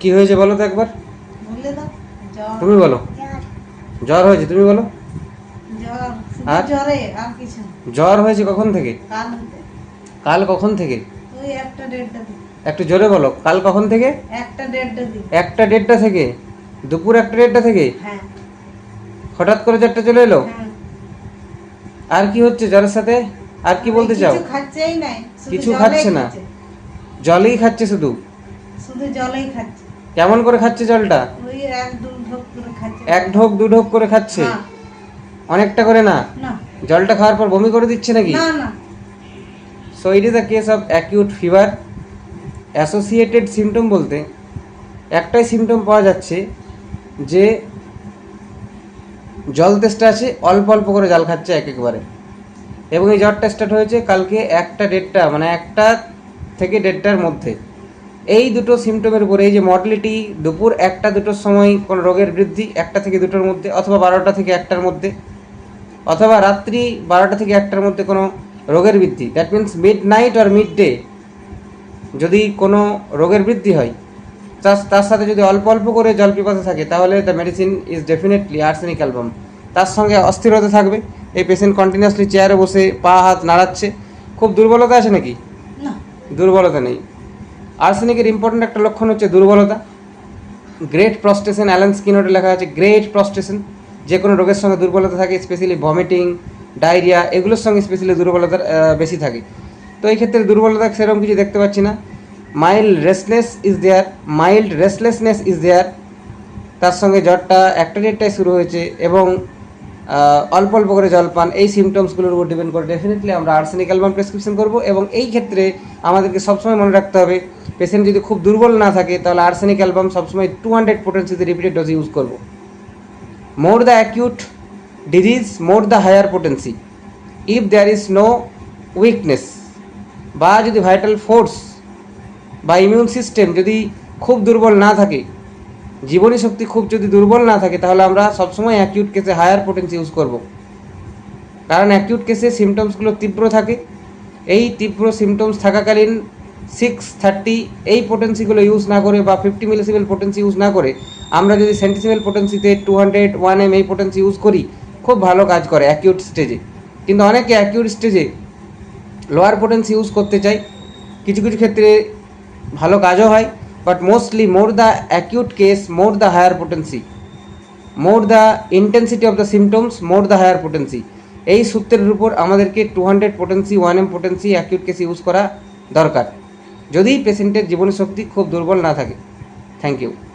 কি হয়েছে বলো তো একবার? তুমি বলো। জ্বর হয়েছে তুমি বলো। জ্বর আর? জ্বরে হয়েছে কখন থেকে? কাল কখন থেকে? একটা জোরে বলো কাল কখন থেকে? একটা দেড়টা থেকে? দুপুর একটা দেড়টা থেকে? হ্যাঁ। হঠাৎ করে জ্বরটা চলে এলো? হ্যাঁ। আর কি হচ্ছে জ্বরের সাথে? আর কি বলতে চাও? কিছু খাচ্ছে না। জলই খাচ্ছে শুধু? শুধু জলেই খাচ্ছে। কেমন করে খাচ্ছে জলটা? ওই এক দু ঢোক করে খাচ্ছে। এক ঢোক দু ঢোক করে খাচ্ছে? অনেকটা করে না? না। জলটা খাওয়ার পর বমি করে দিচ্ছে নাকি? না না। So it is the case of acute fever associated symptom বলতে একটাই সিমটম পাওয়া যাচ্ছে যে জল তেষ্টা আছে অল্প অল্প করে জল খাচ্ছে এক একবারে। এবং এই জ্বরটা স্টার্ট হয়েছে কালকে একটা দেড়টা মানে একটা থেকে দেড়টার মধ্যে। এই দুটো সিমটমের উপরে এই যে মডলিটি দুপুর একটা দুটোর সময় কোনো রোগের বৃদ্ধি একটা থেকে দুটোর মধ্যে অথবা বারোটা থেকে একটার মধ্যে অথবা রাত্রি বারোটা থেকে একটার মধ্যে কোনো রোগের বৃদ্ধি। দ্যাট মিন্স মিড নাইট আর মিড ডে যদি কোনো রোগের বৃদ্ধি হয় তার তার সাথে যদি অল্প অল্প করে জল পিপাসা থাকে তাহলে the medicine is definitely arsenic album তার সঙ্গে অস্থিরতা থাকবে এই পেশেন্ট কন্টিনিউয়াসলি চেয়ারে বসে পা হাত নাড়াচ্ছে। খুব দুর্বলতা আছে নাকি? দুর্বলতা নেই। আর্সেনিকের ইম্পর্ট্যান্ট একটা লক্ষণ হচ্ছে দুর্বলতা। গ্রেট প্রস্টেশন অ্যালেন স্কিনোটে লেখা আছে গ্রেট প্রস্টেশন যে কোনো রোগের সঙ্গে দুর্বলতা থাকে স্পেশালি ভমিটিং ডায়রিয়া এগুলোর সঙ্গে স্পেশালি দুর্বলতা বেশি থাকে। তো এই ক্ষেত্রে দুর্বলতা সেরকম কিছু দেখতে পাচ্ছি না। Mild restless is there mild restlessness is there তার সঙ্গে জ্বরটা একটা ডেটটায় শুরু হয়েছে এবং অল্প অল্প করে জল পান, এই সিমটমসগুলোর উপর ডিপেন্ড করে ডেফিনেটলি আমরা আর্সেনিক অ্যালবাম প্রেসক্রিপশন করব এবং এই ক্ষেত্রে আমাদেরকে সবসময় মনে রাখতে হবে পেশেন্ট যদি খুব দুর্বল না থাকে তাহলে আর্সেনিক অ্যালবাম সবসময় টু হান্ড্রেড পোটেন্সিতে রিপিটেড ডোজ ইউজ করব। More the acute disease more the higher potency if there is no weakness বা যদি ভাইটাল ফোর্স বা ইমিউন সিস্টেম যদি খুব দুর্বল না থাকে জীবনী শক্তি খুব যদি দুর্বল না থাকে, তাহলে আমরা সবসময় অ্যাকিউট কেসে হায়ার পোটেন্সি ইউজ করব। কারণ অ্যাকিউট কেসে সিমটমসগুলো তীব্র থাকে। এই তীব্র সিমটমস থাকাকালীন সিক্স থার্টি এই পোটেন্সিগুলো ইউজ না করে বা ফিফটি মিলিসিমেল পোটেন্সি ইউজ না করে, আমরা যদি সেন্টিসিমেল পোটেন্সিতে টু হান্ড্রেড ওয়ান এম এই পোটেন্সি ইউজ করি, খুব ভালো কাজ করে অ্যাকিউট স্টেজে কিন্তু অনেকে অ্যাকিউট স্টেজে লোয়ার পোটেন্সি ইউজ করতে চাই কিছু কিছু ক্ষেত্রে ভালো কাজও হয়। But mostly more the acute case more the higher potency more the intensity of the symptoms more the higher potency এই সূত্রের উপর আমাদেরকে two hundred potency one M potency acute case use করা দরকার যদি পেশেন্টের জীবনীশক্তি খুব দুর্বল না থাকে থ্যাংক ইউ